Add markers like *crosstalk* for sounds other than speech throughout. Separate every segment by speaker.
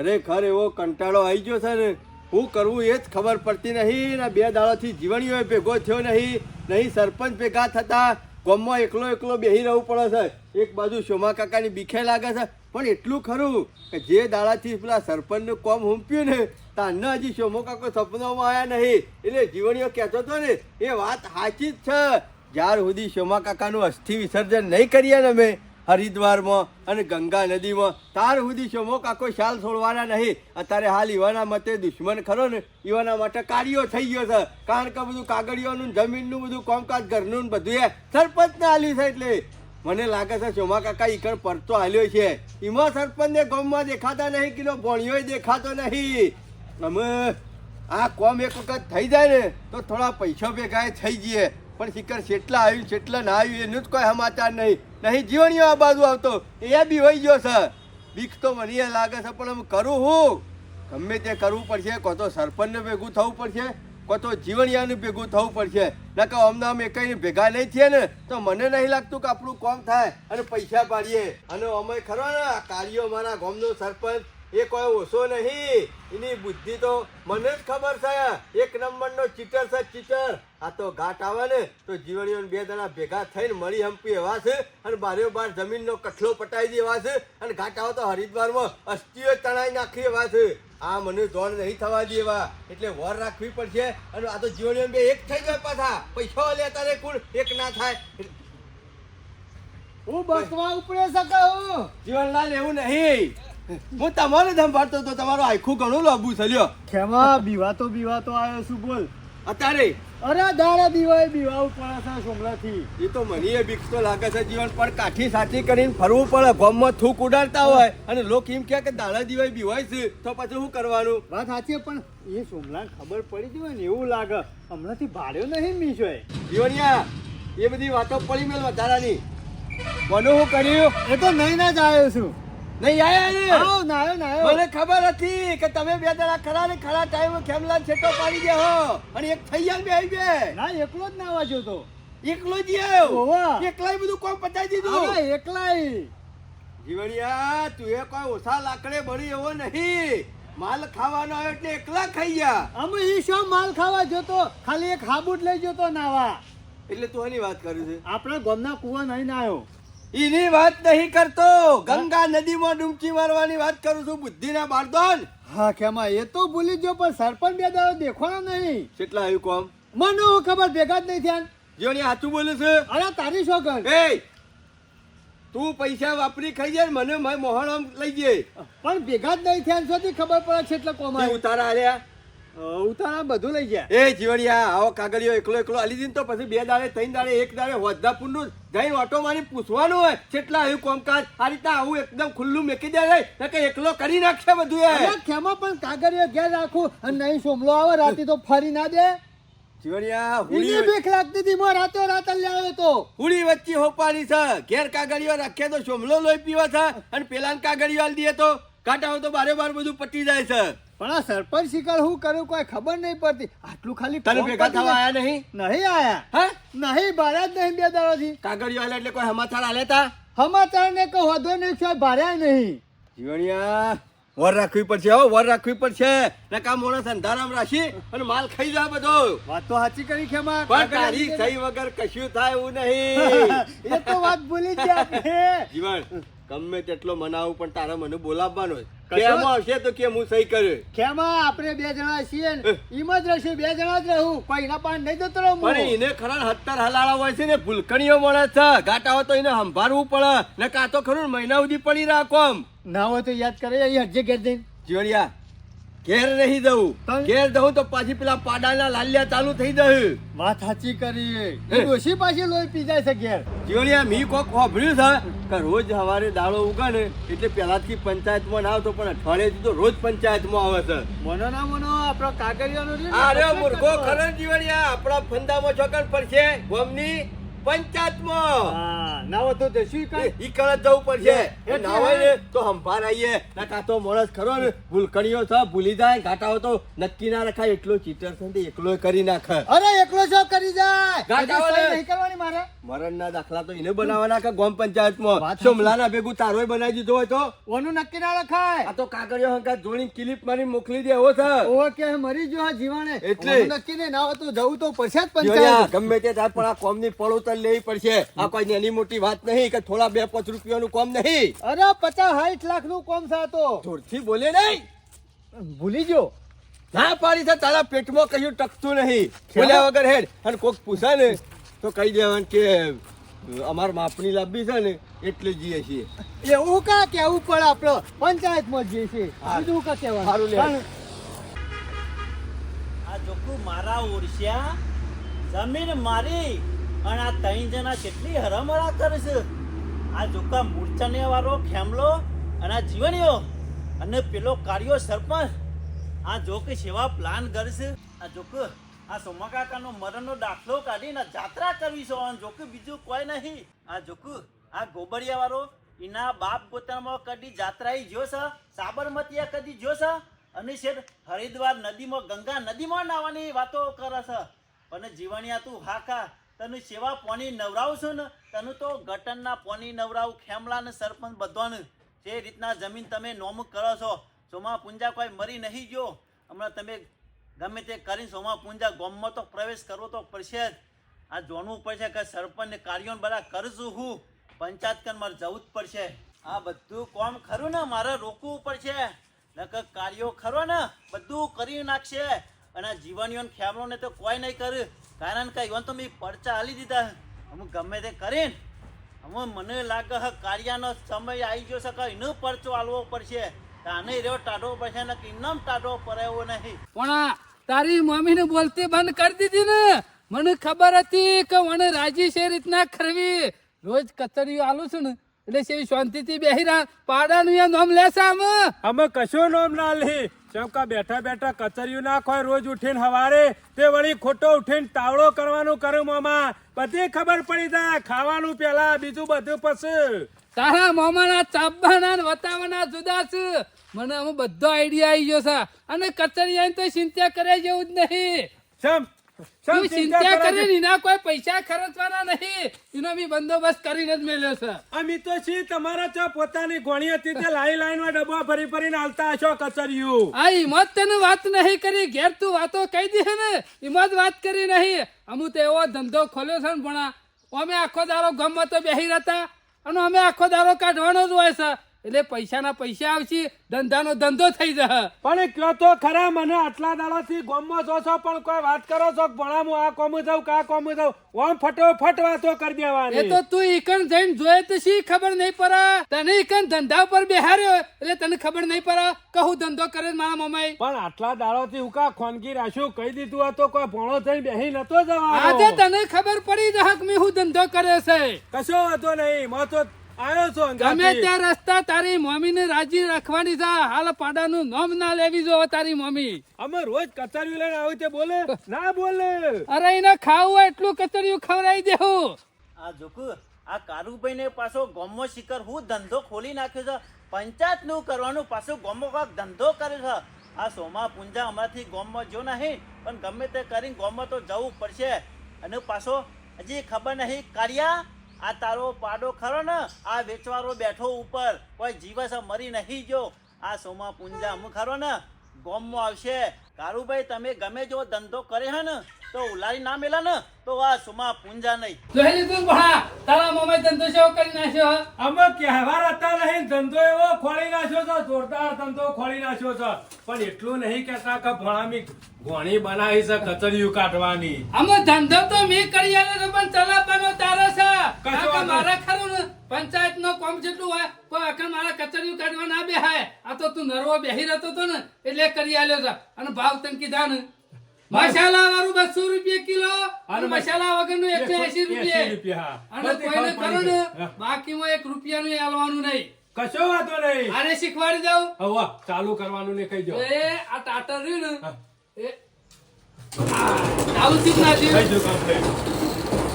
Speaker 1: ખરેખર એવો કંટાળો આવી ગયો છે ને શું કરવું એ જ ખબર પડતી નહીં ને બે દાડાથી જીવણીઓ ભેગો થયો નહીં નહીં સરપંચ ભેગા થતા, ગોમમાં એકલો એકલો બેહી રહેવું પડે છે. એક બાજુ શોમા કાકાની બીખે લાગે છે. પણ એટલું ખરું કે જે દાડાથી પેલા સરપંચનું કોમ હુંપ્યું ને તારના હજી શોમો કાકો સપનામાં આવ્યા નહીં. એટલે જીવણીઓ કહેતો હતો ને, એ વાત સાચી જ છે. જ્યાર સુધી શોમા કાકાનું અસ્થિ વિસર્જન નહીં કરીએ ને અમે હરિદ્વારમાં અને ગંગા નદીમાં. તાર સુધી શોમો કાકો શાલ છોડવાના નહીં. અત્યારે હાલ ઈવાના મતે દુશ્મન ખરો ને. ઈવાના માટે કાર્યો થઈ ગયો છે. કારણ કે બધું કાગળિયોનું, જમીનનું બધું, કોમકાજ, ઘરનું બધું એ સરપંચને હાલ્યું છે એટલે. મને લાગે છે શોમા કાકા ઈકણ પરતો હાલ્યો છે. એમાં સરપંચને ગામમાં દેખાતા નહીં કિલો ભોણિયો દેખાતો નહીં. અમે આ કોમ એક વખત થઈ જાય ને, તો થોડા પૈસા ભેગા થઈ જઈએ. પણ શિખર જેટલા આવ્યું, જેટલા ના આવ્યું, એનું જ કોઈ સમાચાર નહીં. નહીં, જીવણીઓ આ બાજુ આવતો. એ બી હોઈ ગયો છે. બીક તો મને લાગે છે, પણ હું કરું હું? ગમે તે કરવું પડશે કો તો સરપંચને ભેગું થવું પડશે કો તો જીવણિયાનું ભેગું થવું પડશે. નકર અમને અમે કંઈ ભેગા નહીં થઈએ ને, તો મને નહીં લાગતું કે આપણું કોમ થાય અને પૈસા પાડીએ. અને અમે ખરો ને કાર્યો મારા ગામનો સરપંચ એ કોઈ ઓછો નહીં. એની બુદ્ધિ તો મને જ ખબર છે. એક નંબરનો ચીટર છે ચીટર આ તો ઘાટ આવે ને તો જીવણીઓ બે જણા ભેગા થઈને મળી હંપી એવા છે અને બારે બાર જમીનનો કઠલો પટાઈ દેવા છે અને ઘાટ આવે તો હરિદ્વારમાં અસ્થિઓ તણાઈ નાખી એવા છે. આ મને દોડ નહીં થવા દે એવા એટલે વર રાખવી પડશે અને આ તો જીવણીઓ બે એક થઈ જાય પાછા. પૈસા લે તારે કુલ એક ના થાય.
Speaker 2: હું બસમાં ઉપડે શકું
Speaker 1: જીવનલાલ એવું નહીં. હું તમારે સંભાળતો તો તમારું આખું ઘણું લાંબુ થયો
Speaker 2: ખેમા બીવાતો બીવાતો આવ્યો છું બોલ.
Speaker 1: અત્યારે?
Speaker 2: અરે દાડા બીવાય બીવાવું પડે છે સોમલાથી
Speaker 1: એ તો મને એ બીક તો લાગે છે જીવન પણ કાઠી સાચી કરીને ફરવું પડે ગોમમાં થૂક ઉડાડતા હોય. અને લોકો એમ કહે કે દાડા દીવાય બીવાય છે તો પછી શું કરવાનું?
Speaker 2: વાત સાચી પણ એ સોમલા ખબર પડી ગઈ હોય ને એવું લાગે. હમણાંથી ભાડ્યો નહીં મીશો
Speaker 1: જીવનિયા એ બધી વાતો પડી મેલ વધારાની. બનો હું કર્યું?
Speaker 2: એ તો નહીં ના જ આવ્યો છું.
Speaker 1: નહીં આયા
Speaker 2: નાયો નાયો
Speaker 1: મને ખબર હતી કે તમે બે જણા ખરા ને ખરા ટાઈમ ખેમલા છેટો પાડી ગયા હો. અને એક થઈ ગયા બે આવી બે.
Speaker 2: ના એકલો જ નાવા જોતો
Speaker 1: એકલો જ આવ્યો. એકલાય બધું કોમ પતાવી દીધું.
Speaker 2: એકલાય.
Speaker 1: જીવણિયા તું એ કોઈ ઓછા લાકડે બળી એવો નહીં. માલ ખાવાનો આવ્યો એટલે એકલા ખાઈ ગયા.
Speaker 2: અમે ઈ શો માલ ખાવા જોતો ખાલી એક હાબુટ લઈ જતો નાવા.
Speaker 1: એટલે તું એની વાત કરું છે?
Speaker 2: આપણા ગામના કુવા નહીં નાયો
Speaker 1: એની વાત નહીં કરતો. ગંગા નદીમાં ડૂબકી મારવાની વાત કરું છું બુદ્ધિના બારદોન
Speaker 2: હા ખેમા એ તો ભૂલી ગયો પણ સરપંચ બે દાડો દેખવાનો નહીં.
Speaker 1: કેટલા આવ્યું કોમ?
Speaker 2: મને હું ખબર ભેગા જ નહીં થયા.
Speaker 1: જીવણિયા સાચું બોલે છે.
Speaker 2: અરે તારી શું કર
Speaker 1: એ તું પૈસા વાપરી ખાઈ જાય મને મોહણ લઈ જાય.
Speaker 2: પણ ભેગા જ નહીં થયા સુધી ખબર પડે છે એટલે કોમ
Speaker 1: ઉતારા આલ્યા?
Speaker 2: ઉતારા બધું લઈ ગયા.
Speaker 1: એ જીવડિયા આવો કાગળિયો એકલો એકલો આલી દીધો તો પછી બે દાડે ત્રણ દાડે એક દાડે હોદ્દાપુરનું જઈને ઓટો મારી પૂછવાનું હોય. કેટલા આવ્યું કોમકાજ? આ રીતના આવું એકદમ ખુલ્લું મેકી દે ને કે એકલો કરી નાખશે બધું એ.
Speaker 2: ખેમા પણ કાગળિયો ઘેર રાખું અને નહીં સોમલો આવે રાતે તો ફરી ના દે. જીવડિયા
Speaker 1: હુડી
Speaker 2: બીક લાગતી હતી મો રાતો રાત જ લાવ્યો તો.
Speaker 1: હુડી વચ્ચે હોપાડી છે. ઘેર કાગળિયો રાખે તો સોમલો લોહી પીવા છે અને પેલા કાગળિયો આલી દે તો. કાંટા તો બારે બાર બધું પટી જાય છે.
Speaker 2: પણ આ સરપંચ શિકાર હું કરું કોઈ ખબર નહીં પડતી. આટલું ખાલી
Speaker 1: તને ભેગા થવા આયા નહીં?
Speaker 2: નહીં આયા.
Speaker 1: હે?
Speaker 2: નહીં ભાર્યા જ નહીં બે દાડાથી.
Speaker 1: કાગળિયો આલે એટલે કોઈ સમાચાર આલે તા?
Speaker 2: સમાચાર ને કોઈ વધો નહીં છે ભાર્યા નહીં.
Speaker 1: જીવણિયા વર રાખવી પડશે હો વર રાખવી પડશે. ને કામ મોણસ અંધારામ રાખી અને માલ ખાઈ જા બધો.
Speaker 2: વાત તો સાચી કરી ખેમા
Speaker 1: પણ તારી થઈ વગર કશું થાય એવું નહીં. *laughs*
Speaker 2: એ તો વાત ભૂલી જ.
Speaker 1: જીવન ગમે તેટલો મનાવું પણ તારા મને બોલાવવાનો કેમ આવશે તો કેમ હું સહી કર્યો
Speaker 2: કેમાં? આપણે બે જણા છીએ ને. ઈમ જ રહેશે બે જણા જ રહું. કોઈ ના પાન નહીં જતો રહું.
Speaker 1: પણ એને ખરા હત્તર હલાળા હોય છે ને ભૂલકણીઓ મળે છે. ગાટા હોય તો એને સંભાળવું પડે. ને કાં તો ખરું મહિના સુધી પડી રાખો આમ
Speaker 2: ના હોય તો યાદ કરે અહીં હજે ઘેર જઈને.
Speaker 1: જીવણિયા ઘેર નહીં
Speaker 2: દઉં
Speaker 1: ઘેર દઉં તો પાછી પેલા પાડાના લાલિયા ચાલુ થઈ જાય.
Speaker 2: વાત સાચી કરી એ. ડોશી પાછી લોહી પી જાય છે ઘેર.
Speaker 1: જીવણિયા મી કોક વાપર્યું છે કે રોજ સવારે દાળો ઉગાડે એટલે પહેલાથી પંચાયતમાં ના આવતો પણ અઠવાડિયે તો રોજ પંચાયતમાં આવે છે.
Speaker 2: મનો ના મનો આપણો કાગળિયાનો
Speaker 1: અરે મૂર્ખો. ખરો જીવણિયા આપણા ફંદામાં ચોકડ પડશે ગોમની. પંચાયતમાં.
Speaker 2: હા ના હોય તો જશું કાંઈ?
Speaker 1: એ- ઈ કણ જવું પડશે. એ ના ને તો હંભાર આવીએ ના તો માણસ ખરો ને ભૂલકણીઓ છે ભૂલી જાય ઘાટાઓ તો નક્કી ના રખાય એટલો ચીટર છે એકલો કરી નાખે.
Speaker 2: અરે એકલો શું કરી જાય.
Speaker 1: ગાંઠ આવે
Speaker 2: હજી સહી
Speaker 1: ને.
Speaker 2: નહીં કરવાની મારે.
Speaker 1: મરણના દાખલા તો એને બનાવવાના કે ગામ પંચાયતમાં. સોમલાના ભેગું તારોય બનાવી દીધો હોય તો?
Speaker 2: ઓનું નક્કી ના રખાય.
Speaker 1: આ તો કાગળિયો હંકાર જોડીને ક્લિપ મારી મોકલી દે એવો છે
Speaker 2: ઓ કે મરી ગયો આ જીવાણે.
Speaker 1: એટલે.
Speaker 2: નક્કી નહીં ના હોય તો જવું તો પડશે જ પંચાયત.
Speaker 1: ગમે તે થાય પણ આ કોમની પડોતર લેવી પડશે. આ કોઈ નાની મોટી વાત નહીં કે થોડા બે પાંચ રૂપિયાનું કોમ નહીં.
Speaker 2: અરે પચાસ સાઠ લાખનું કોમ થતો
Speaker 1: જોરથી બોલે નહીં.
Speaker 2: ભૂલી ગયો.
Speaker 1: ના પાડી છે તારા પેટમાં કશું ટકતું નહીં. બોલ્યા વગર હેડ. અને કોક પૂછે ને તો કહી દેવાનું કે અમાર માપણી લાંબી છે ને એટલે જઈએ છીએ.
Speaker 2: એવું કા કેવું પડે આપડે પંચાયતમાં જઈએ છીએ. બીજું કા
Speaker 1: સારું
Speaker 2: કહેવાનું
Speaker 1: લે.
Speaker 2: પણ
Speaker 3: આ જોકું મારા ઓરસ્યા જમીન મારી. અને આ ત્રણ જણા કેટલી હરામરા કરે છે. આ જોકા મૂર્છાને વાળો ખેમલો અને આ જીવણીઓ અને પેલો કાર્યો સરપંચ. આ જોકે સેવા પ્લાન કરશે આ જોક આ સોમાકાકાનો મરણનો દાખલો કાઢીને જાત્રા કરવી છે. અને જોકે બીજું કોઈ નહીં. આ જોક આ ગોબરિયા વાળો એના બાપ પોતામાં કદી જાત્રા ઈ જ્યો છે સાબરમતી કદી જ્યો અને શેઠ હરિદ્વાર નદીમાં, ગંગા નદીમાં નાવાની વાતો કરે છે. અને જીવણિયા તું હાકા તને સેવા પોની નવરાવશો ને, તને તો ગટનના પોની નવરાવ, ખેમલા ને સરપંચ બધાને જે રીતના જમીન તમે નોમ કરો છો, સોમા પૂંજા કોઈ મરી નહીં ગયો. હમણાં તમે ગમે તે કરીને સોમા પૂંજા ગોમમાં તો પ્રવેશ કરવો તો પડશે જ. આ જોણવું પડશે કે સરપંચ કાર્યોને કાર્યો બધા કરશું હું. પંચાયત કન મારે જવું જ પડશે. આ બધું કોમ ખરું ને? મારે રોકવું પડશે. નકર કાર્યો ખરો ને? બધું કરી નાખશે. અને જીવનીઓને ખેમરોને તો કોઈ નહીં કરે. કારણ કે ઈવન તો મેં પરચા હાલી દીધા હું. ગમે તે કરીને હવે મને લાગે હે કાર્યનો સમય આવી ગયો છે કે એનો પરચો હાલવો પડશે. તાને રહ્યો ટાઢો પડશે ને ઇનામ ટાઢો પડે એવો નહીં.
Speaker 4: પણ આ તારી મમ્મીને બોલતી બંધ કરી દીધી ને. મને ખબર હતી કે મને રાજી છે રીતના કરવી રોજ કચરીઓ આલું છું ને. એટલે સેવી શાંતિથી બેહી રહ્યા પાડાનું નામ લેશે આમ.
Speaker 5: અમે કશું નોમ ના લી. ચમકા બેઠા બેઠા કચરિયું ના ખોય રોજ ઉઠીને હવારે તે વળી ખોટો ઉઠીને તાવડો કરવાનું કરું મામા. બધી ખબર પડી જાય. ખાવાનું પેલા બીજું બધું પછી.
Speaker 4: તારા મામાના ચાબાના ને વતાવાના જુદા છે. મને આમાં બધો આઈડિયા આવી ગયો છે. અને કચરિયાની તો ચિંતા કરે જેવું જ નહીં.
Speaker 5: સમ
Speaker 4: તું
Speaker 5: ચિંતા કરે
Speaker 4: એના કોઈ પૈસા ખર્ચવાના નહીં. એનો બી બંદોબસ્ત કરીને જ મેલ્યો છે.
Speaker 5: અમે તો છી તમારા ચો પોતાની ગોણી હતી તે લાઈ લાઈનમાં ડબ્બા ભરી ભરીને હાલતા હશો કચરિયું.
Speaker 4: આ હિંમત તને વાત નહીં કરી. ઘેર તું વાતો કહી દે ને. હિંમત વાત કરી નહીં. અમુ તો એવો ધંધો ખોલ્યો છે ને ભણા. અમે આખો દારો ગમમાં તો બેહી રહેતા અને અમે આખો દારો કાઢવાનો જ હોય છે. એટલે પૈસાના પૈસા આવશે ધંધાનો ધંધો થઈ જશે.
Speaker 5: પણ કયો તો ખરા મને આટલા દાડાથી ગોમમાં જો છો પણ કોઈ વાત કરો છો કે ભણા હું આ કોમ જાઉં કા કોમ જાઉં ઓમ ફટો ફટ વાતો કરી
Speaker 4: એ તો તું ઈકણ જઈને જોયે તો શી ખબર નહીં પડે? તને ઈકણ ધંધા ઉપર બેહાર્યો એટલે તને ખબર નહીં પડે કહું ધંધો કરે મારા મમાઈ
Speaker 5: પણ આટલા દાડોથી હું કા ખોનગી રાખ્યું? કહી દીધું હતું કોઈ ભણો જઈને બેહી નતો જવાનો.
Speaker 4: આજે તને ખબર પડી જહક મેં હું ધંધો કર્યો છે.
Speaker 5: કશો વાંધો નહીં મો તો આવ્યો છો
Speaker 4: ગમે. ત્યાં રસ્તા તારી મમ્મીને રાજી રાખવાની છે હાલ પાડાનું નામ ના લેવી જો તારી મમ્મી.
Speaker 5: અમે રોજ કચરિયું લઈને આવે તે બોલે? ના બોલે.
Speaker 4: અરે એને ખાવું એટલું કચરિયું ખવડાવી દેવું.
Speaker 3: આ જોકુ આ કારુભાઈ ને પાછો ગોમો શિકર હું ધંધો ખોલી નાખ્યો છે. પંચાયતનું કરવાનું પાછો ગોમો કાક ધંધો કરે છે. આ સોમા પૂંજા અમારાથી ગોમમાં જો નહીં પણ ગમે તે કરીને ગોમમાં તો જવું પડશે. અને પાછો હજી ખબર નહીં કાર્યા? આ તારો પાડો ખરો ને? આ વેચવારો બેઠો ઉપર. કોઈ જીવસ મરી નહીં જો આ સોમા પૂંજા અમુક ખરો ને? ગોમમાં આવશે. કારુભાઈ તમે ગમે જો ધંધો કરે હે ને તો ઉલારી ના મેલા ને તો આ સુમા પૂંજા નહીં.
Speaker 4: જોઈ લીધું ભણા તારા મમે ધંધો શો કરી નાખ્યો
Speaker 5: અમે કહેવાર હતા નહીં ધંધો એવો ખોલી નાખ્યો છે જોરદાર ધંધો ખોલી નાખ્યો છે. પણ એટલું નહીં કહેતા કે ભણામી ગોણી બનાવી છે કચરિયું કાઢવાની.
Speaker 4: અમે ધંધો તો મે કરી આલ્યો છે પણ ચલાવવાનો તારો છે.
Speaker 5: કાકા
Speaker 4: મારા ખરું ને પંચાયત નો કોમ જેટલું હોય કચરિયું કાઢવા ના બેહાય આ તો તું નરવો બેહી રહેતો હતો ને એટલે કરી આલ્યો છે અને ભાવ તને કીધા ને. મસાલા વાળું બસો રૂપિયા કિલો અને મસાલા વગરનું એકસો એસી રૂપિયા.
Speaker 5: રૂપિયા.
Speaker 4: અને કોઈને
Speaker 5: ખબર
Speaker 4: કરો ને બાકીમાં એક આલવાનું નહીં.
Speaker 5: કશો વાંધો નહીં.
Speaker 4: આને શીખવાડી દઉં.
Speaker 5: હવે ચાલુ કરવાનું ને કહી દો.
Speaker 4: એ આ ટાટર રહ્યું ને એ ચાલુ થી ના થયું.
Speaker 5: કમ્પ્લેટ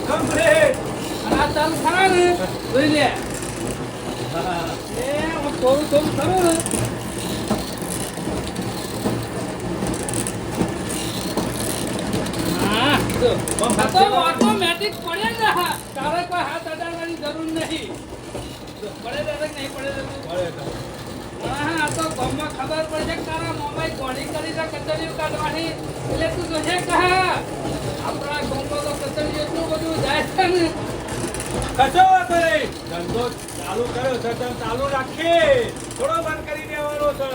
Speaker 5: કમ્પ્લેટ
Speaker 4: આ ચાલુ ખરા ને જોઈ લે.
Speaker 3: હા.
Speaker 4: થોડું થોડું ખરું ને તો ઓટોમેટિક પડે ને તારે કોઈ હાથ અડાડવાની જરૂર નહીં પડે દાદા નહીં પડે? હા, તો ગામમાં ખબર પડશે તારા મોમાઈ કોણી કરી છે કચરિયું કાઢવાની એટલે તું જોજે કહા આપણા ગામમાં તો કચરી એટલું બધું જાય છે ને
Speaker 5: વાંધો ધંધો ચાલુ કર્યો છે તમે ચાલુ રાખીએ થોડો બંધ કરી દેવાનો છે.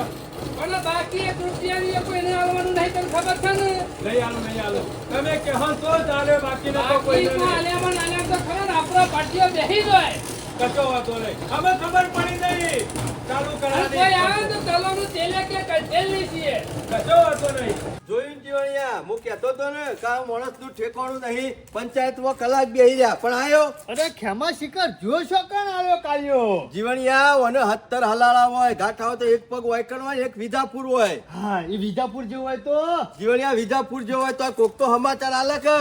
Speaker 4: પણ બાકી એક રૂપિયાની કોઈને આવવાનું નહીં તને ખબર છે ને?
Speaker 5: નહીં આલો નહીં આલો. તમે કહો તો ચાલે બાકી ના કોઈ નહીં
Speaker 4: આલે ને આલ્યામાં તો ખરા આપણો પાટીઓ બેસી જાય.
Speaker 5: કશો વાંધો નહીં. અમે ખબર પડી નહીં ચાલુ
Speaker 4: અને કોઈ આવે તો તલોનું તેલ કે કઢેલ નહીં છીએ
Speaker 5: કશો વાંધો નહીં.
Speaker 1: જોયું જીવણિયા? હું કહેતો તો ને કે આ માણસનું ઠેકાણું નહીં પંચાયતમાં કલાક બેહી રહ્યા. પણ આયો?
Speaker 2: અરે ખેમા શિકર જો છો કણ આવ્યો કાલ્યો?
Speaker 1: જીવણિયા અને હત્તર હલાળા હોય ગાંઠા હોય તો એક પગ વાયકણ હોય એક વિજાપુર હોય.
Speaker 2: હા એ વિજાપુર જેવું હોય તો?
Speaker 1: જીવણિયા વિજાપુર જેવું હોય તો કોક તો સમાચાર આલે કે?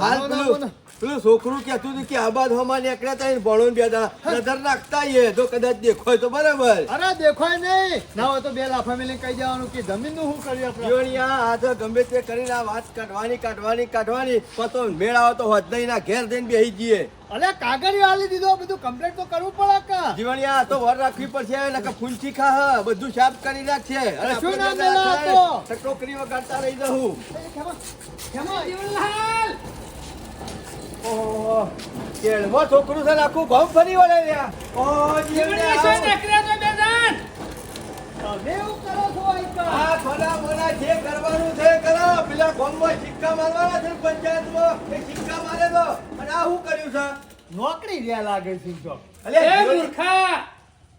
Speaker 1: હાલ પેલું. પેલું છોકરું કહેતું હતું કે આબાદ હમા નીકળ્યા તા ભણો બે દાડા. નજર નાખતા આઈએ તો કદાચ દેખોય તો બરાબર.
Speaker 2: અરે દેખાય નહીં. ના હોય તો બે લાફા મેલી કહી જવાનું કે જમીનનું શું કર્યું આપણે?
Speaker 1: જીવણિયા આ તો ગમે તે કરીને આ વાત કાઢવાની કાઢવાની કાઢવાની. પતો મેળ આવે તો નહીં ના ઘેર જઈને બેસી જઈએ.
Speaker 2: અલે કાગળ આલી દીધો. બધું કમ્પ્લીટ તો કરવું પડે કા?
Speaker 1: જીવણિયા આ તો વર રાખવી પડશે. નકર ફૂંચી ખા હ, બધું સાફ કરી નાખશે અને શું
Speaker 2: નામ
Speaker 1: થાય,
Speaker 2: તો.
Speaker 1: તો ટોકરી વગાડતા રહી જહું
Speaker 2: એ ખેમા ખેમા.
Speaker 4: જીવનલાલ
Speaker 1: ઓહો, કેળમાં છોકરું છે આખું ગામ ફરી વળે. ઓહો,
Speaker 4: શું નીકળ્યા બે જણ?
Speaker 2: તમે એવું કરો છો આઈકા?
Speaker 1: આ ફના મના જે કરવાનું છે કરો. પેલા ગામમાં સિક્કા મારવાના છે પંચાયતમાં. એ સિક્કા મારે તો. અને આ શું કર્યું છે?
Speaker 2: નોકરી રહ્યા લાગે છે તો
Speaker 1: અલ્યા,
Speaker 4: એ મૂર્ખા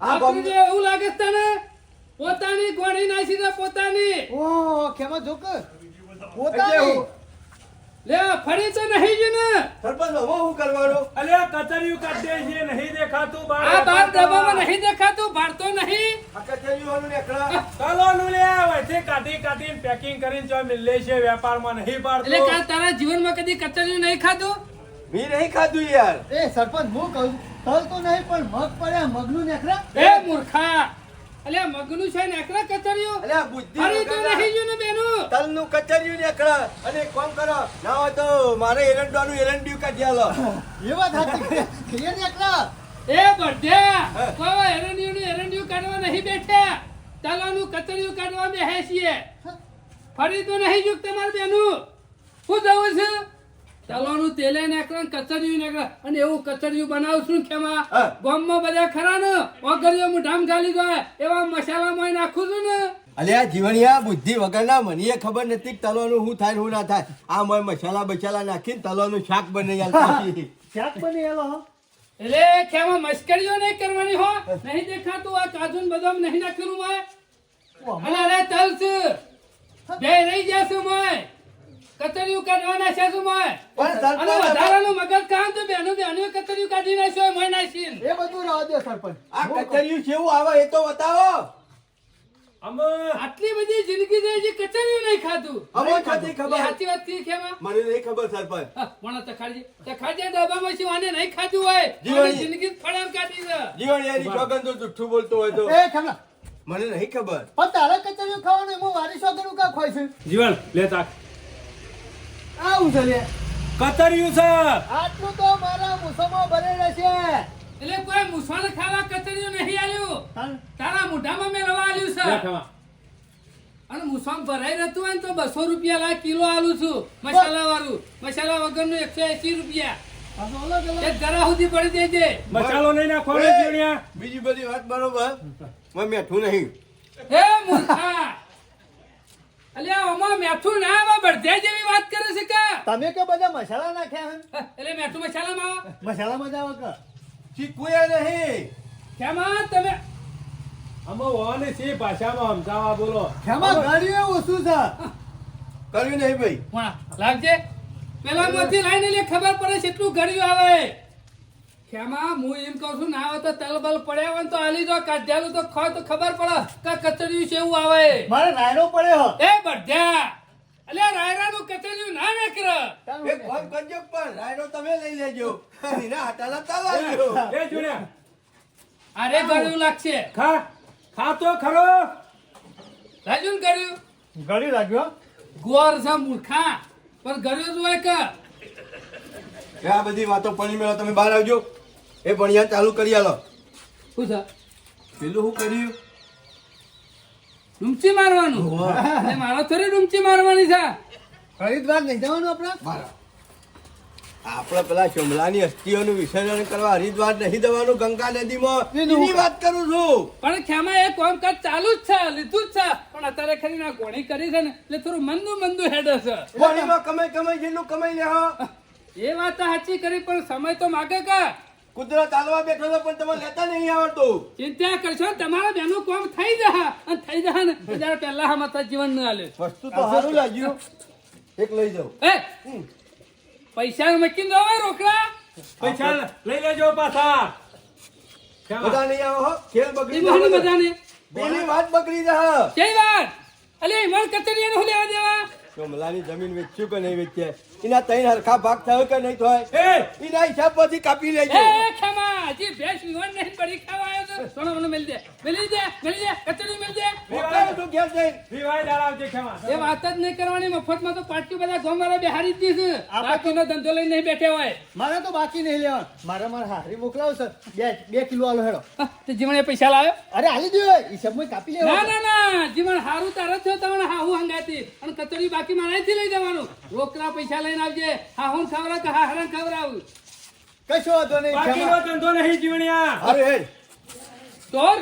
Speaker 1: આ ગામ-
Speaker 4: એવું લાગે છે તને પોતાની ગોણી દે પોતાની
Speaker 2: ઓહ ખેમા જોક પોતાની
Speaker 1: હું-
Speaker 4: લે ફરી તો નહીં જ ને
Speaker 1: સરપંચ હવે શું કરવાનું?
Speaker 5: અલ્યા કચરિયું કાઢીએ છીએ નહીં દેખાતું બહાર
Speaker 4: આ બાર ડબ્બામાં નહીં દેખાતું ભારતો નહીં.
Speaker 1: આ કચેરીઓનું નીકળે.
Speaker 5: ચાલો નું લે વચ્ચે કાઢી કાઢીને પેકિંગ કરીને જો મિલે છે વેપારમાં નહીં
Speaker 4: એટલે કાલ તારા જીવનમાં કદી કચરિયું નહીં ખાધું?
Speaker 1: મી નહીં ખાધું યાર.
Speaker 2: એ સરપંચ હું કહું તલ તો નહીં પણ મગ પડ્યા મગનું નેખરા
Speaker 4: એ મૂર્ખા. એટલે મગનું છે નેકડા કચરિયું
Speaker 1: અલ્યા બુદ્ધિ
Speaker 4: ફરી તો નહીં જ ને બેનું.
Speaker 1: તલનું કચેરીયું નીકળે અને કોમ કરો. ના હોય તો મારે એરંડાનું એરંડિયું કાઢી આલો.
Speaker 2: એ વાત સાચી ને નેખરા
Speaker 4: એ બઢિયા. કોઈ એરંડિયું ને એરંડિયું કાઢવા નહીં બેઠ્યા તલનું કચરિયું કાઢવા બેહે છીએ. ફરી તો નહીં જુક તમારે બેનું. શું જવું છું. તલાનું તેલે નીકળે કચરિયું નીકળે અને એવું કચરિયું બનાવશું કેમાં
Speaker 1: હા.
Speaker 4: ગામમાં બધા ખરા ને. હું મુઠામ ગાલી દો. એવા મસાલામાં નાખું છું ને.
Speaker 1: અલ્યા જીવણિયા બુદ્ધિ વગરના મને એ ખબર નથી કે તલવાનું શું થાય શું ના થાય. આ મોય મસાલા બસાલા નાખીને તલવાનું શાક બની
Speaker 2: શાક બની એલો
Speaker 4: એટલે કેમાં મસ્કરીઓ નહીં કરવાની હો. નહીં દેખાતું આ કાજુ ને બદામ નહીં નાખેલું હોય. અને અરે તલ છે. બે રહી જશે મોય. કચરિયું કાઢવાના છે શું મોય અને વધારાનું મગજ કામ તો બેનો બેનો કચરિયું કાઢી નાખ્યો મોય નાખીને.
Speaker 2: એ બધું રાહ દે સરપંચ.
Speaker 1: આ કતરીયું કેવું આવે એ તો બતાવો.
Speaker 4: આટલી બધી જિંદગી છે કચરિયું નહીં ખાધું.
Speaker 1: ખબર?
Speaker 4: સાચી વાત કી ખેમા
Speaker 1: મને નહીં ખબર સરપંચ.
Speaker 4: હા, મને તો ખાજે તો ખાજે ડબ્બામાં શું આને નહીં ખાધું હોય?
Speaker 1: જીવન-
Speaker 4: જિંદગી ફળામ કાઢી છે.
Speaker 1: જીવણિયાની સોગંદ તો જુઠ્ઠું બોલતો હોય તો.
Speaker 2: એ ખેમા
Speaker 1: મને નહીં ખબર.
Speaker 2: પણ તારે કચરિયું ખાવાનું હું વારી શોખનું કા ખોય છે?
Speaker 5: જીવન લે તાક
Speaker 2: આવું છે લે.
Speaker 5: કતર્યું છે.
Speaker 2: આટલું તો મારા મુસમો ભરેલા રહેશે
Speaker 4: એટલે કોઈ મુસવાને ખાવા કચડીઓ નહીં આલ્યું? તારા મોઢામાં મેં રવા આલ્યું
Speaker 5: લે
Speaker 4: છે અને મુસવામ ભરાઈ રહેતું હોય ને તો બસો રૂપિયા લાખ કિલો આલું છું મસાલા વાળું મસાલા વગરનું એકસો એસી રૂપિયા.
Speaker 2: પાછું અલગ અલગ
Speaker 4: એક જરા સુધી પડી દેજે.
Speaker 5: મસાલો નહીં નાખવાનો
Speaker 1: બીજી બધી વાત બરોબર. મેં મેઠું નહીં.
Speaker 4: હે મૂર્ખા અલ્યા આમાં મેથું ના આવે જેવી વાત કરે છે કે?
Speaker 2: તમે કે બધા મસાલા નાખ્યા
Speaker 4: એટલે મેઠું મસાલામાં આવે.
Speaker 2: મસાલામાં જાવ કે
Speaker 1: શીખવું નહીં.
Speaker 4: કેમાં તમે?
Speaker 5: આમાં વહાને સી ભાષામાં સમજાવા બોલો.
Speaker 2: ખેમા ગાડીઓ ઓછું છે?
Speaker 1: કર્યું નહીં ભાઈ.
Speaker 4: લાગજે. પેલા માંથી લાઈને લે ખબર પડે છે એટલું ગળ્યું આવે. ખેમા હું એમ કહું છું ના આવે તો તલ બલ પડ્યા હોય તો આલી જો કાઢ્યાલું તો ખાય તો ખબર પડે. કે કચડિયું છે એવું આવે.
Speaker 2: મારે નાયરો પડ્યો.
Speaker 4: એ બઢ્યા. અલ્યા રાયરાનું કચડિયું ના નકર
Speaker 1: એ ફોન કરજો પણ રાયડો તમે લઈ લેજો. એના હાટાના તાલાજો
Speaker 5: એ જોડ્યા.
Speaker 4: અરે ગળ્યું લાગશે.
Speaker 5: ખા ખા તો ખરો?
Speaker 4: રાજુન ને ગળ્યું?
Speaker 2: ગળ્યું લાગ્યો
Speaker 4: ગોર છે મૂર્ખા. પણ ગળ્યું જ હોય કે?
Speaker 1: એ આ બધી વાતો પણી મેળો તમે બહાર આવજો. એ ભણિયા ચાલુ કરી આલો.
Speaker 4: શું છે?
Speaker 1: પેલું શું કર્યું?
Speaker 4: ડૂમચી મારવાનું? અને મારો થોડી ડુમચી મારવાની છે.
Speaker 2: હરિદ્વાર નહીં જવાનું આપણે?
Speaker 1: આપણે પેલા ચોમલાની અસ્થિઓનું વિસર્જન કરવા હરિદ્વાર નહીં જવાનું ગંગા નદીમાં. એની વાત કરું છું.
Speaker 4: પણ ખેમાં એ કામકાજ ચાલુ જ છે લીધું જ છે. પણ અત્યારે ખરી ના કોણી કરી છે ને એટલે થોડું મંદુ મંદુ હેડે છે.
Speaker 1: કોણીમાં કમાઈ કમાઈ જેટલું કમાઈ લે
Speaker 4: એ વાત સાચી કરી પણ સમય તો માગે કે?
Speaker 1: કુદરત હાલવા બેઠો તો પણ તમે લેતા નહીં આવડતું.
Speaker 4: ચિંતા કરશો તમારા બેનું કોમ થઈ જશે. અને થઈ જશે ને તો જયારે પહેલા હમ હતા જીવન ન હાલે.
Speaker 1: વસ્તુ તો સારું લાગ્યું. એક લઈ જાઉં
Speaker 4: એ પૈસા મૂકીને દો રોકડા.
Speaker 5: પૈસા લઈ લેજો પાછા.
Speaker 1: બધા નહીં આવો હો ખેલ બગડી જાય
Speaker 4: બધાને.
Speaker 1: પેલી વાત બગડી જા
Speaker 4: કઈ વાત અલે મણ કતરીયા હું લેવા દેવા?
Speaker 1: ચોમલાની જમીન વેચ્યું કે નહીં વેચ્યા? એના ત્રણ હરખા ભાગ થયો કે નહીં થાય? એના હિસાબ પછી કાપી
Speaker 4: એ
Speaker 1: લેજો
Speaker 4: ખેમા ભેંસ વિવાન નહીં પડી ખાવા આવ્યો તો. સોનો મને મેલ દે. મેલી દે મેલી દે કચરી મેલ દે.
Speaker 1: મોકલાવું છું ઘેર જઈને.
Speaker 5: વિવાહ દાડાવજે ખેમા.
Speaker 4: એ વાત જ નહીં કરવાની મફતમાં તો પાટકી બધા ગામ વાળા બેહારી જ દીધું. બાકીનો ધંધો લઈને નહીં બેઠા હોય.
Speaker 2: મારે તો બાકી નહીં લેવાનું. મારે મારે હારી મોકલાવ સર. બે બે કિલો આલો હેડો.
Speaker 4: તે જીવણે પૈસા લાવ્યો?
Speaker 2: અરે હાલી દો. હિસાબમાં કાપી લેવા
Speaker 4: ના ના જીવન હારું તારે થયો તમને હાહુ હંગાતી. અને કચરી બાકી મારાથી લઈ જવાનું. રોકડા પૈસા લઈને આવજે. હાહુન ખવડાવ તો હા હરણ ખવડાવ?
Speaker 2: કશો વાંધો નહીં
Speaker 5: બાકી
Speaker 2: નો
Speaker 5: ધંધો નહીં જીવણિયા.
Speaker 1: અરે હે
Speaker 4: તોર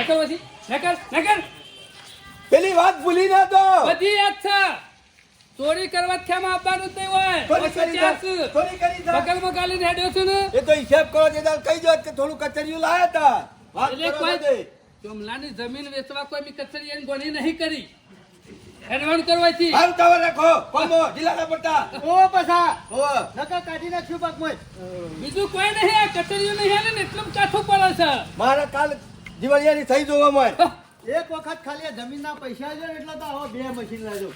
Speaker 4: નકર પછી? નકર નકર.
Speaker 1: પેલી વાત ભૂલી ના તો.
Speaker 4: બધી યાદ છે. ચોરી કરવા ખેમાં આપવાનું જ નહીં હોય. ચોરી
Speaker 1: કરી
Speaker 4: ચાર
Speaker 1: દે,
Speaker 4: છે.
Speaker 1: થોડી કરી દે.
Speaker 4: બગલમાં ગાલી રેડ્યો છું ને.
Speaker 1: એ તો હિસાબ કરો દાડ કહી દો કે થોડું કચરિયું લાયા તા વાત કરો.
Speaker 4: ચોમલાની જમીન વેચવા કોઈ બી કચરી એની નહીં કરી. એડવાન્સ કરવાથી.
Speaker 1: હાલ તવર રાખો. કોમો ઢીલાના પડતા.
Speaker 2: ઓ પાછા.
Speaker 1: ઓ.
Speaker 2: નકા કાઢી નાખ્યું પાકમાં
Speaker 4: બીજું કોઈ નહીં આ કચરીઓ નહીં હેલે ને એટલું કાઠું પડે છે.
Speaker 1: મારે કાલ દિવાળીયાની થઈ જોવા મળે.
Speaker 2: એક વખત ખાલી જમીનના પૈસા જો એટલે તો આવો બે મશીન લાજો.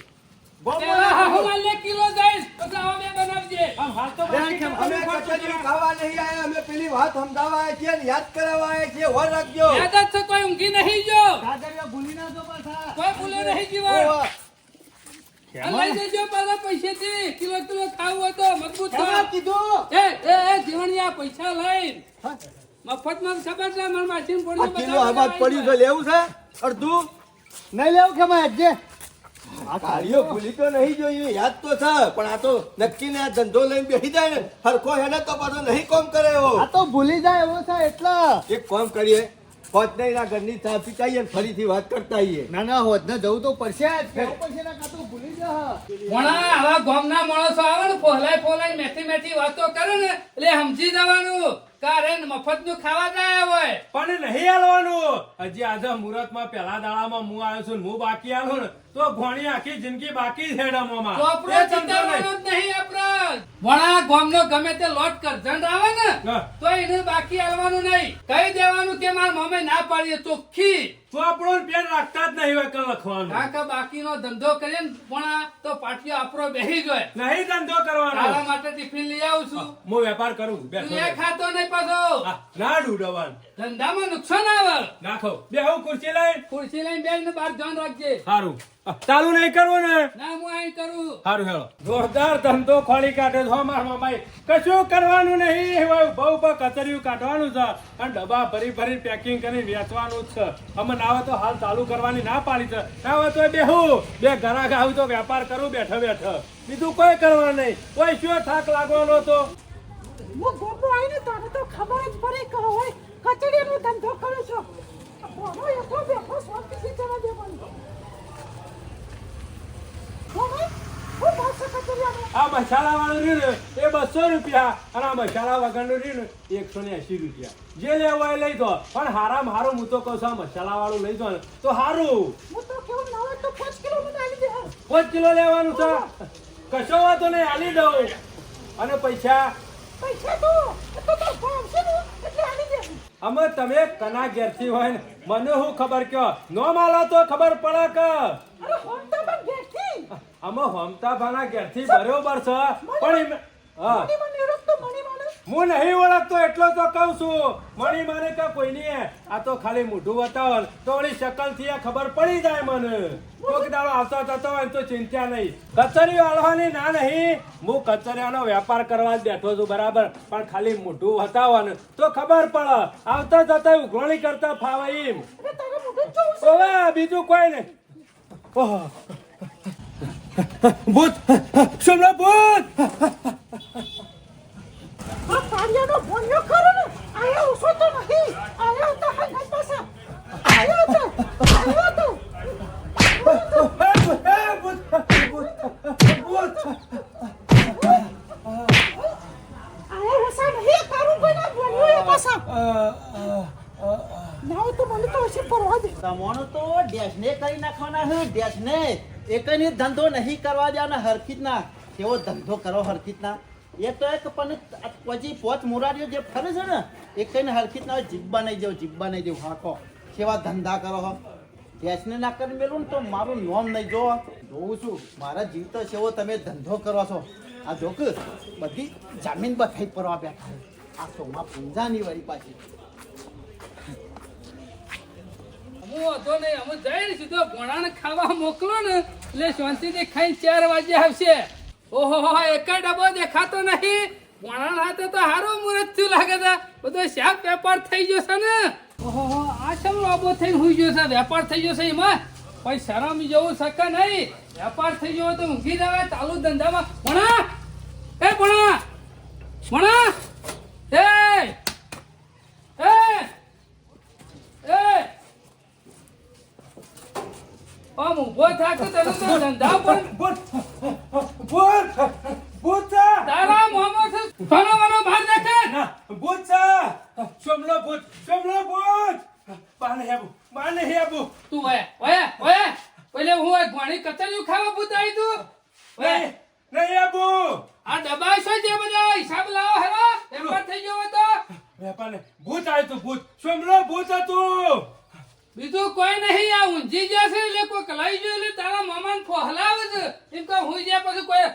Speaker 4: પેલા હાહુમાં લે કિલો જઈશ પછી આવો બે બનાવજે.
Speaker 5: આમ હાલ તો
Speaker 2: બે
Speaker 5: બાકી
Speaker 2: ખેમા.
Speaker 1: અમે કચરિયું ખાવા નહીં આયા. અમે પેલી વાત સમજાવવા આવ્યા છીએ ને યાદ કરાવવા આવ્યા છીએ. હોર રાખજો.
Speaker 4: યાદ જ કોઈ ઊંઘી નહીં જો.
Speaker 2: ભૂલી ના જો પાછા.
Speaker 4: કોઈ ભૂલે નહીં જીવન લઈ જજો પાછા પૈસેથી. કિલો કિલો ખાવું હોય મજબૂત
Speaker 2: ખેમા કીધું?
Speaker 4: એ એ એ જીવણિયા પૈસા લઈને. મફતમાં ખબર છે મારા માસીને
Speaker 1: આ કિલો આબાદ પડ્યું છે લેવું છે? અડધું?
Speaker 2: નહીં લેવું ખેમા હેડજે
Speaker 1: આ કાર્યો ભૂલી તો નહીં જોઈએ યાદ તો છે પણ આ તો નક્કી ને આ ધંધો લઈને બેસી જાય ને હરખો હેને તો પાછો નહીં કોમ કરે એવો.
Speaker 2: આ તો ભૂલી જાય એવો છે એટલા.
Speaker 1: એક કોમ કરીએ પત્ની ના ઘરની ચા પીતાઈએ ફરીથી વાત કરતા આઈએ.
Speaker 2: ના ના હોત ને જવું તો પડશે જ. પડશે ને જા
Speaker 4: આવા ગામના માણસો આવે ને ફોલાઈ ફોલાઈ મેથી મેથી વાતો કરે ને એટલે સમજી જવાનું. કારણ મફતનું ખાવા જાય હોય.
Speaker 5: પણ નહીં હાલવાનું. હજી આજે મુહૂર્તમાં પહેલા દાડામાં હું આવ્યો છું હું બાકી આલું ને તો ઘોણી આખી જિંદગી બાકી છે
Speaker 4: ડમોમાં નહીં. આપણો. વણા ગોમનો ગમે તે લોટ કરજણ આવે ને તો એને બાકી આવવાનું નહીં. કહી દેવાનું કે મારા મમ્મી ના પાડીએ ચોખ્ખી.
Speaker 5: તો આપણો પેન રાખતા જ નહીં હોય કે લખવાનું.
Speaker 4: કાકા બાકીનો ધંધો કરીએ ને પણ તો પાટિયો આપણો બેહી જાય.
Speaker 5: નહીં ધંધો
Speaker 4: તારા માટે ટિફિન લઈ આવું છું.
Speaker 5: હું વેપાર કરું બેઠો
Speaker 4: એ ખાતો નહીં પાછો.
Speaker 5: ના ડૂડવાન
Speaker 4: ધંધામાં નુકસાન આવે.
Speaker 5: નાખો. બે હું ખુરશી લઈ
Speaker 4: ખુરશી લઈને બેન બહાર ધ્યાન રાખજે.
Speaker 5: સારું ચાલુ નહીં કરવું ને.
Speaker 4: ના હું અહીં કરું.
Speaker 5: સારું હેલો જોરદાર ધંધો ખોલી કાઢે છો મારા મામાએ. કશું કરવાનું નહીં. બહુ પર કચરિયું કાઢવાનું છે. અને ડબ્બા ભરી ભરી પેકિંગ કરી વેચવાનું છે. અમે હોય તો હાલ ચાલુ કરવાની ના પાડી છે. ના હોય તો બેહું. બે ઘરાક આવું તો વેપાર કરું, બેઠો બેઠો. બીજું કોઈ કરવા નહીં. કોઈ શું થાક લાગવાનો તો
Speaker 6: હું ગોપો આવીને તને તો ખબર જ પડી કે હોય કચડીનો ધંધો કરું છું. બેઠો
Speaker 5: આ મસાલા વાળું રહ્યું ને એ બસો રૂપિયા. અને આ મસાલા વગરનું રહ્યું ને એકસો ને એસી રૂપિયા. જે લેવો એ લઈ દો. પણ હારામ હારું હું તો કહું છું આ મસાલા વાળું લઈ દો ને તો હારું.
Speaker 6: પાંચ કિલો
Speaker 5: લેવાનું છે? કશો વાતો નહીં હાલી દઉં. અને પૈસા? અમે તમે કના ઘેરથી હોય ને મને શું ખબર કયો? નો માલો તો ખબર પડે કે? આમાં હમતા ભાના ઘેરથી બરોબર છે. પણ હા. હું નહીં ઓળખતો એટલો તો કહું છું. મણી મારે કે કોઈ નહીં. આ તો ખાલી મોઢું બતાવો તો વળી શકલથી ખબર પડી જાય મને. કોઈક દાડો આવતો જતો હોય તો ચિંતા નહીં. કચરી વાળવાની ના નહીં. હું કચરિયાનો વેપાર કરવા જ બેઠો છું બરાબર. પણ ખાલી મોઢું બતાવો ને તો ખબર પડે. આવતા જતા ઉઘરણી કરતા ફાવે એમ. બીજું કોઈ નહીં. ઓહ. ભૂત શમલો ભૂત!
Speaker 6: પાડિયાનો ભોંયો ખરો ને આયા ઓછો તો નહીં. આયા તો હાલ પાછા આયા તો. આયા તો. આયા તો તો પરવા દે
Speaker 3: તો એકની ધંધો કરવા કરો હરખી જ ના એ તો એક પણ પછી પોચ મુરારીઓ જે ફરે છે ને, એ કહીને હરખી જ જીબ્બા નહીં જેવું જીબ્બા નહીં જેવું હાકો. કેવા ધંધા કરો હો? ડેશને ના કરી મેલું ને તો મારું નોમ નહીં જો. જોઉં છું. મારા જીવતો છે એવો તમે ધંધો કરો છો. આ જોક બધી જામીન બથાઈ પરવા બેઠા. આ સોમાં પૂંજાની વળી પાછી.
Speaker 4: હું વાંધો નહીં. અમે જઈને તો ભણાને ખાવા મોકલો ને. એટલે શાંતિથી ખાઈ ચાર વાગે આવશે. ઓહો એક ડબ્બો દેખાતો નહીં. ભોણાના હાથે તો હારો મુહૂર્ત થયું લાગે છે. બધો શાક વેપાર થઈ ગયો છે ને? ઓહો આ શેમ લાંબો થઈને હુઈ ગયો છે? વેપાર થઈ ગયો છે એમાં? કોઈ શરમ જેવું શકે નહીં? વેપાર થઈ ગયો તો ઊંઘી જવાય ચાલુ ધંધામાં. ભણા! એ, ભણા! ભણા! એ! એ! એ! આમ ઊભો થાક તો તને તો ધંધા પર
Speaker 5: ભૂત ભૂત છે
Speaker 4: તારા મોંમાં છે ફનો મનો બહાર દેખે
Speaker 5: ના, છે સોમલો ભૂત. સોમલો ભૂત પાને હેબુ પાને હેબુ
Speaker 4: તું ઓય ઓય ઓય. પેલે હું એક ઘણી કચરિયું ખાવા પૂતાઈ તું. ઓય.
Speaker 5: નહીં હેબુ
Speaker 4: આ શું છે બધા હિસાબ લાવો હેરો. એમાં થઈ ગયો તો.
Speaker 5: વેપાને ભૂત આવ્યું તું ભૂત. સોમલો ભૂત હતું.
Speaker 4: બીજું કોઈ નહીં આ ઊંઝી જશે એટલે કોઈ લઈ ગયો એટલે તારા મામાને ફોહલાવે છે. એમ કે હું જ્યાં પછી કોઈ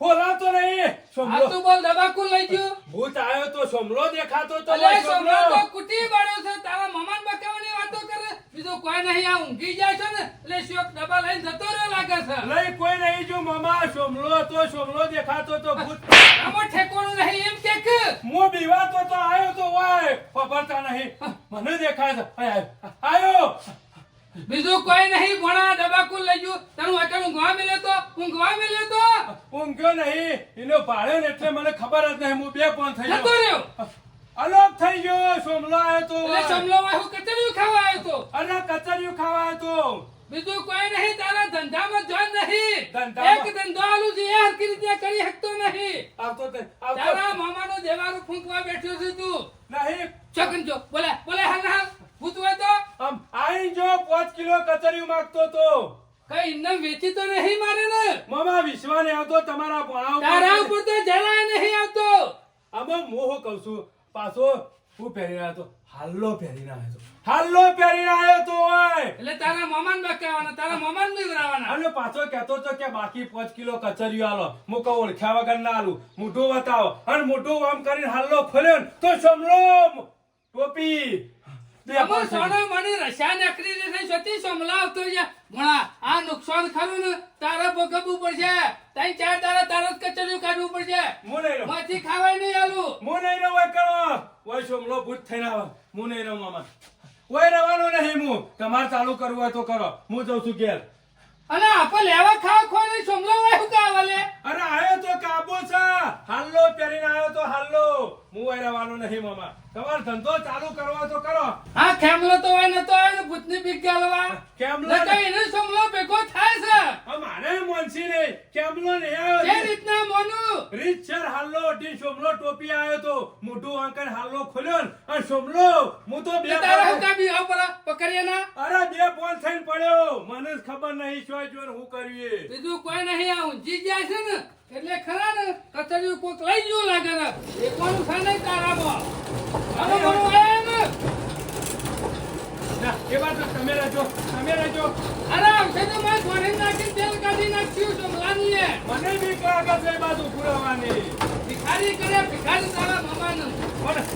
Speaker 5: હોલાતો નહીં
Speaker 4: આ તું બોલ દબાકુ લઈ ગયો?
Speaker 5: ભૂત આવ્યો તો સોમલો દેખાતો તો
Speaker 4: સોમલો. તો કુટી બાળ્યો છે તારા મામાને બકાવાની વાતો કરે. બીજું કોઈ નહીં આ ઊંઘી જાય છે ને એટલે શોક ડબ્બા લઈને જતો રહ્યો લાગે છે.
Speaker 5: નહીં કોઈ નહીં જો મામા સોમલો તો સોમલો દેખાતો તો ભૂત
Speaker 4: આમાં ઠેકોણું નહીં એમ કે કે?
Speaker 5: મો બીવાતો તો આયો તો વાય ખબરતા નહીં. મને દેખાય છે. આય, આયો
Speaker 4: બીજું કોઈ નહીં ભણા દબાકુ લઈ ગયું. તારું અટલ ઊંઘવા મેલે તો? ઊંઘવા મેલે તો?
Speaker 5: ઊંઘ્યો નહીં. એનો ભાડ્યો ને એટલે મને ખબર જ નહીં. હું બે ફોન થઈ ગયો.
Speaker 4: રહ્યો.
Speaker 5: અલોપ થઈ ગયો સોમલો આવ્યો તો
Speaker 4: એટલે સમલો વાહુ કચરિયું ખાવા આવ્યો તો.
Speaker 5: અરે કચરિયું ખાવા આવ્યો તો.
Speaker 4: બીજું કોઈ નહીં તારા ધંધામાં જોન નહીં? એક ધંધો આલું જે હરકી રીતે કરી શકતો નહીં.
Speaker 5: આવતો
Speaker 4: તારા મામાનો દેવારો ફૂંકવા બેઠ્યો છે તું.
Speaker 5: નહીં.
Speaker 4: ચોકન જો બોલે બોલે હાલ હાલ. ભૂતવે તો.
Speaker 5: આમ આઈ જો પાંચ કિલો કચરિયું માંગતો તો.
Speaker 4: કઈ ઇન્દમ વેચી તો નહીં મારે ને.
Speaker 5: મામા વિશ્વાને આવતો તમારા ભણાવ
Speaker 4: તારા ઉપર તો જરાય નહીં આવતો.
Speaker 5: આમાં મોહ કહું છું પાછો હું પહેરી રહ્યો હતો હાલ્લો પહેરીને આવ્યો હતો હાલ્લો પહેરીને આવ્યો તો ઓય!
Speaker 4: એટલે તારા મામાને બકાવાના તારા મામાને બિવરાવાના
Speaker 5: અને પાછો કહેતો તો કે બાકી પાંચ કિલો કચરિયો આલો. હું કહું ઓળખ્યા વગર ના આલું. મોઢું બતાવો. અને મોઢું આમ કરીને હાલ્લો ખોલ્યો તો સમલો ટોપી.
Speaker 4: અમો સોનો મને રશા નકરી દે છે સતી આવતો છે. ભણા આ નુકસાન ખરું ને? તારે ભોગવવું પડશે. તઈ ચાર તારા તારા જ કચરિયું કાઢવું પડશે.
Speaker 5: હું નહીં રહું.
Speaker 4: માંથી ખાવાય નહીં આલું.
Speaker 5: હું નહીં રહું ઓય કરો. ઓય સમલો ભૂત થઈને આવે. હું નહીં રહું મામા. ઓય રહેવાનો નહીં હું તમારે ચાલુ કરવું હોય તો કરો. હું જઉં છું ઘેર.
Speaker 4: અને આપો લેવા ખાવા ખોય નહીં સમલો વાયુ શું કાવા લે
Speaker 5: અરે આયો તો કાબો છે. હાલ્લો પહેરીને આવ્યો તો હાલ્લો હું ઓય રહેવાનો નહીં મામા. તમાર ધંધો ચાલુ કરવા તો કરો.
Speaker 4: હા ખેમલો તો હોય નતો હોય ને ભૂતની બીક ગાલવા.
Speaker 5: કેમ લો
Speaker 4: નકર એને સમલો ભેગો
Speaker 5: મારે મોનસી ને કેમલો ને આવ્યો
Speaker 4: જે રીતના મોનું?
Speaker 5: રીતસર હાલ્લો ટી સોમલો ટોપી આવ્યો તો મોઢું આંકણ હાલ્લો ખોલ્યો અને સોમલો હું તો બે
Speaker 4: તારા
Speaker 5: હુકા
Speaker 4: બી આવ પર પકડીએ ના.
Speaker 5: અરે બે ફોન થઈને પડ્યો. મને ખબર નહીં શું જો હું કરીએ.
Speaker 4: બીજું કોઈ નહીં આ ઊંઝી ગયા છે ને એટલે ખરા ને કચરિયું કોક લઈ ગયું લાગે ને. એકવાનું છે નહીં તારામાં મારો આયા ને.
Speaker 5: એવા તો તમે રહેજો તમે રહેજો.
Speaker 4: અરે તો મેં ધોરી નાખી કાઢી
Speaker 5: નાખ્યું જમલાનીએ મને બી કાગળ એ બાજુ પુરાવાની.
Speaker 4: ભિખારી કરે, ભિખારી તારા મામાનું.
Speaker 5: પણ